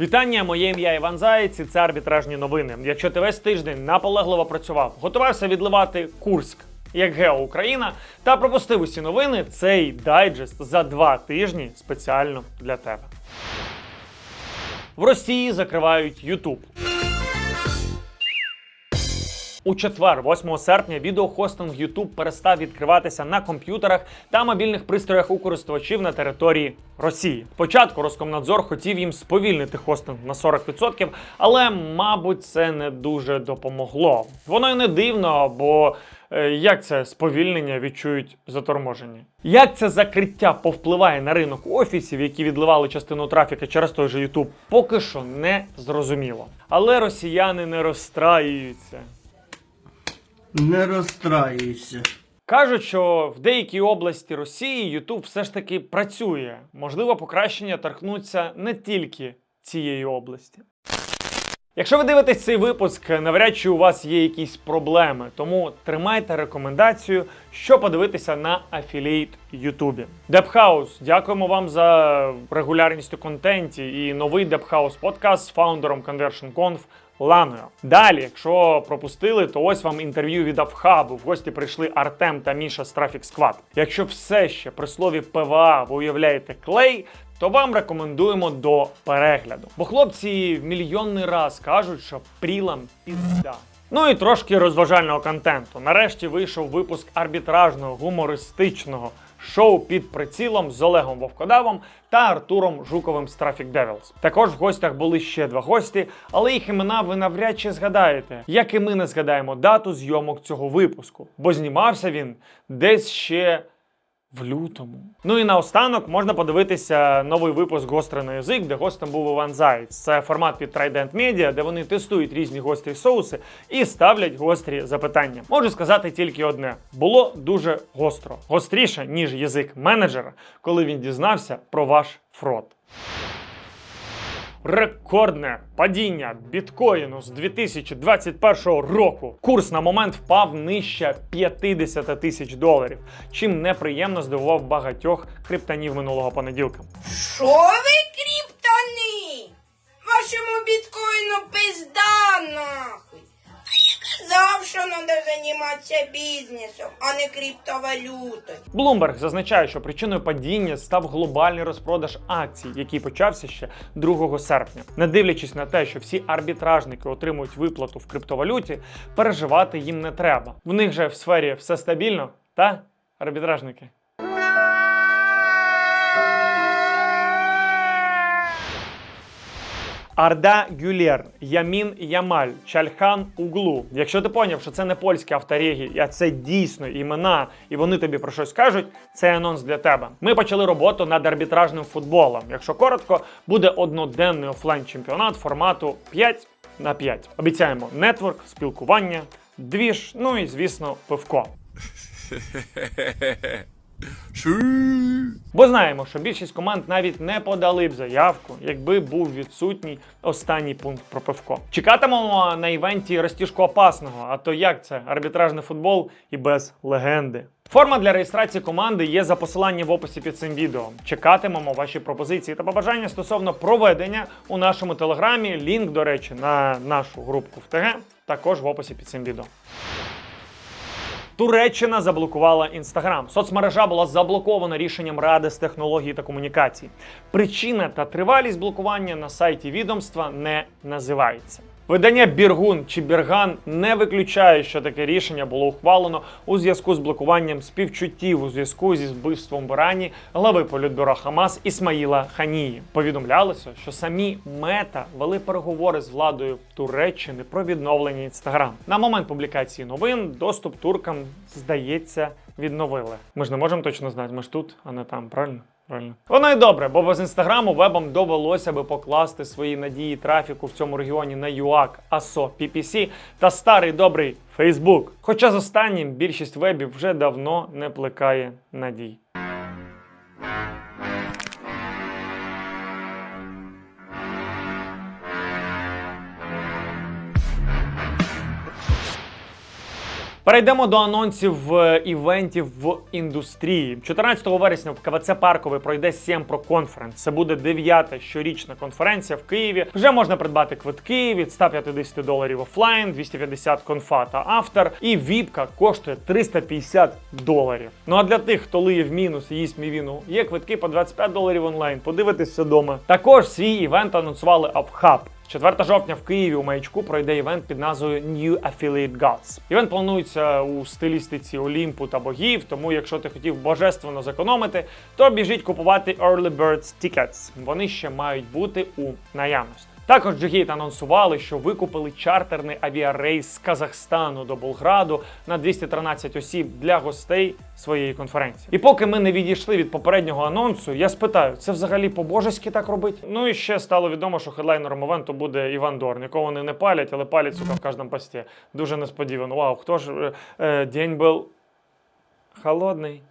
Вітання, моє ім'я Іван Заєць і це арбітражні новини. Якщо ти весь тиждень наполегливо працював, готувався відливати Курськ як Гео Україна та пропустив усі новини, цей дайджест за два тижні спеціально для тебе. В Росії закривають Ютуб. У четвер, 8 серпня, відеохостинг YouTube перестав відкриватися на комп'ютерах та мобільних пристроях у користувачів на території Росії. Спочатку Роскомнадзор хотів їм сповільнити хостинг на 40%, але, мабуть, це не дуже допомогло. Воно й не дивно, бо е, як це сповільнення відчують заторможені? Як це закриття повпливає на ринок офісів, які відливали частину трафіка через той же YouTube, поки що не зрозуміло. Але росіяни не розстраюються. Не розстраюйся. Кажуть, що в деякій області Росії YouTube все ж таки працює. Можливо, покращення торкнуться не тільки цієї області. Якщо ви дивитесь цей випуск, навряд чи у вас є якісь проблеми, тому тримайте рекомендацію, що подивитися на афілієт Ютубі. Депхаус, дякуємо вам за регулярність у контенті і новий Депхаус подкаст з фаундером ConversionConf Ланою. Далі, якщо пропустили, то ось вам інтерв'ю від Авхабу. В гості прийшли Артем та Міша з Traffic Squad. Якщо все ще при слові ПВА ви уявляєте клей, то вам рекомендуємо до перегляду. Бо хлопці в мільйонний раз кажуть, що прілам пізда. Ну і трошки розважального контенту. Нарешті вийшов випуск арбітражного гумористичного шоу під прицілом з Олегом Вовкодавом та Артуром Жуковим з Traffic Devils. Також в гостях були ще два гості, але їх імена ви навряд чи згадаєте, як і ми не згадаємо дату зйомок цього випуску, бо знімався він десь ще. В лютому. Ну і наостанок можна подивитися новий випуск «Гостре на язик, де гостем був Іван Заєць. Це формат під Trident Media, де вони тестують різні гострі соуси і ставлять гострі запитання. Можу сказати тільки одне: було дуже гостро, гостріше ніж язик менеджера, коли він дізнався про ваш фрод. Рекордне падіння біткоїну з 2021 року. Курс на момент впав нижче 50 тисяч доларів, чим неприємно здивував багатьох криптонів минулого понеділка. Що ви кріптони? Вашому біткоїну пизда нахуй. Я що треба займатися бізнесом, а не криптовалютою. Блумберг зазначає, що причиною падіння став глобальний розпродаж акцій, який почався ще 2 серпня. Не дивлячись на те, що всі арбітражники отримують виплату в криптовалюті, переживати їм не треба. В них же в сфері все стабільно, та арбітражники. Арда Гюлєр, Ямін Ямаль, Чальхан Углу. Якщо ти поняв, що це не польські авторегі, а це дійсно імена, і вони тобі про щось кажуть, це анонс для тебе. Ми почали роботу над арбітражним футболом. Якщо коротко, буде одноденний офлайн чемпіонат формату 5 на 5. Обіцяємо нетворк, спілкування, двіж, ну і звісно, пивко. Бо знаємо, що більшість команд навіть не подали б заявку, якби був відсутній останній пункт про пивко. Чекатимемо на івенті розтіжку опасного, а то як це арбітражний футбол і без легенди. Форма для реєстрації команди є за посиланням в описі під цим відео. Чекатимемо ваші пропозиції та побажання стосовно проведення у нашому телеграмі. Лінк, до речі, на нашу групку в ТГ також в описі під цим відео. Туреччина заблокувала інстаграм. Соцмережа була заблокована рішенням Ради з технологій та комунікацій. Причина та тривалість блокування на сайті відомства не називається. Видання Біргун чи Бірган не виключає, що таке рішення було ухвалено у зв'язку з блокуванням співчуттів у зв'язку зі вбивством в Ірані глави політбюро Хамас Ісмаїла Ханії. Повідомлялося, що самі мета вели переговори з владою Туреччини про відновлення інстаграм. На момент публікації новин доступ туркам здається відновили. Ми ж не можемо точно знати, ми ж тут, а не там, правильно? Правильно. Воно й добре, бо без інстаграму вебам довелося би покласти свої надії трафіку в цьому регіоні на UAC, ASO, PPC та старий добрий Facebook. Хоча з останнім більшість вебів вже давно не плекає надій. Перейдемо до анонсів е, івентів в індустрії. 14 вересня в КВЦ Парковий пройде Сємпро Конференс. Це буде дев'ята щорічна конференція в Києві. Вже можна придбати квитки від 150 доларів офлайн, 250 конфа та автор. І віпка коштує 350 доларів. Ну а для тих, хто лиє в мінус і їсть мівіну, є квитки по 25 доларів онлайн. Подивитись все дома. Також свій івент анонсували Авхаб. 4 жовтня в Києві у маячку пройде івент під назвою New Affiliate Gods. Івент планується у стилістиці Олімпу та богів, тому якщо ти хотів божественно зекономити, то біжіть купувати Early Birds Tickets. Вони ще мають бути у наявності. Також Джигейт анонсували, що викупили чартерний авіарейс з Казахстану до Болграду на 213 осіб для гостей своєї конференції. І поки ми не відійшли від попереднього анонсу, я спитаю, це взагалі по-божеськи так робить? Ну і ще стало відомо, що хедлайнером івенту буде Іван Дорн, якого вони не палять, але палять сука в кожному пості. Дуже несподівано. Вау, хто ж е, е, день був холодний.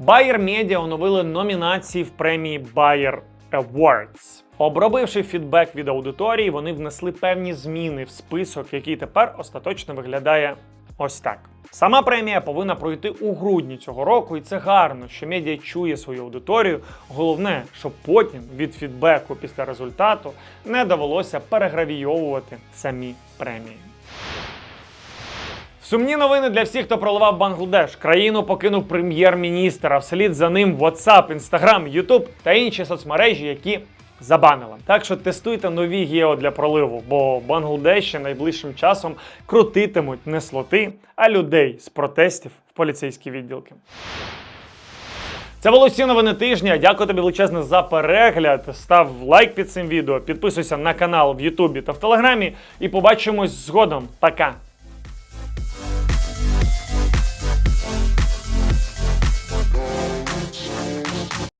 Bayer Media оновили номінації в премії Bayer Awards. Обробивши фідбек від аудиторії, вони внесли певні зміни в список, який тепер остаточно виглядає ось так. Сама премія повинна пройти у грудні цього року, і це гарно, що медіа чує свою аудиторію. Головне, щоб потім від фідбеку після результату не довелося перегравійовувати самі премії. Сумні новини для всіх, хто проливав Бангладеш. Країну покинув прем'єр-міністр, а вслід за ним WhatsApp, Instagram, YouTube та інші соцмережі, які забанили. Так що тестуйте нові гео для проливу, бо Бангладеші найближчим часом крутитимуть не слоти, а людей з протестів в поліцейські відділки. Це були всі новини тижня. Дякую тобі величезне за перегляд. Став лайк під цим відео, підписуйся на канал в Ютубі та в Телеграмі. І побачимось згодом. Пока!